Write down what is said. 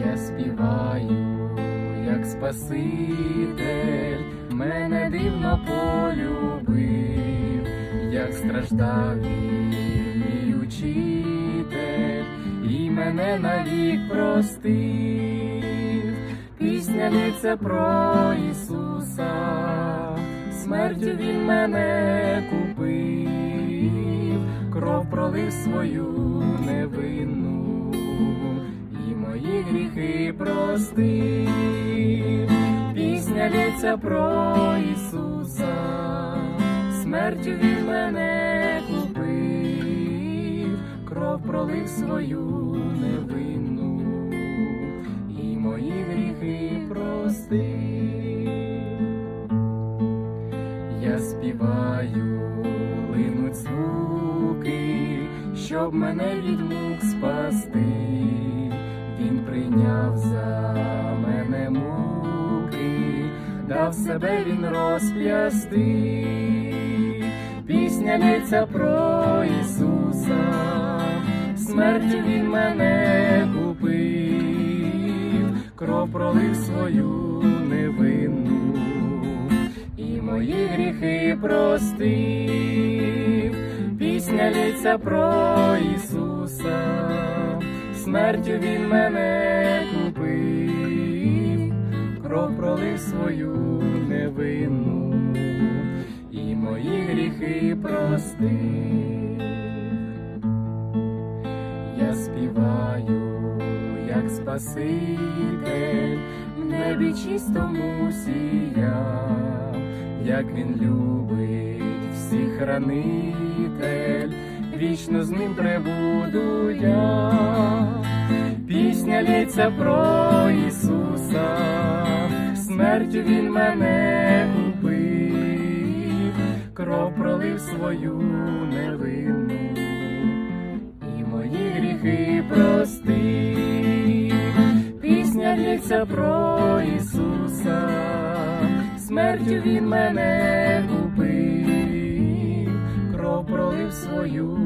Я співаю, як Спаситель, мене дивно полюбив, як страждав він, мій учитель, і мене навік простив. Пісня лється про Ісуса, смертю Він мене купив, кров пролив свою невинну гріхи. Пісня лється про Ісуса, смертю Він мене купив, кров пролив свою невинну і мої гріхи простив. Я співаю, линуть звуки, щоб мене від мук спасти. Дав себе він розп'ясти. Пісня лється про Ісуса, смертю він мене купив, кров пролив свою невинну і мої гріхи простив. Пісня лється про Ісуса, смертю Він мене купив, кров пролив свою невинну, і мої гріхи простив. Я співаю, як Спаситель, в небі чистому сіяв, як він любить всіх хранитель, вічно з ним пребуду я. Пісня лється про Ісуса, смертю Він мене купив, кров пролив свою невинну і мої гріхи простив. Пісня лється про Ісуса, смертю Він мене купив, кров пролив свою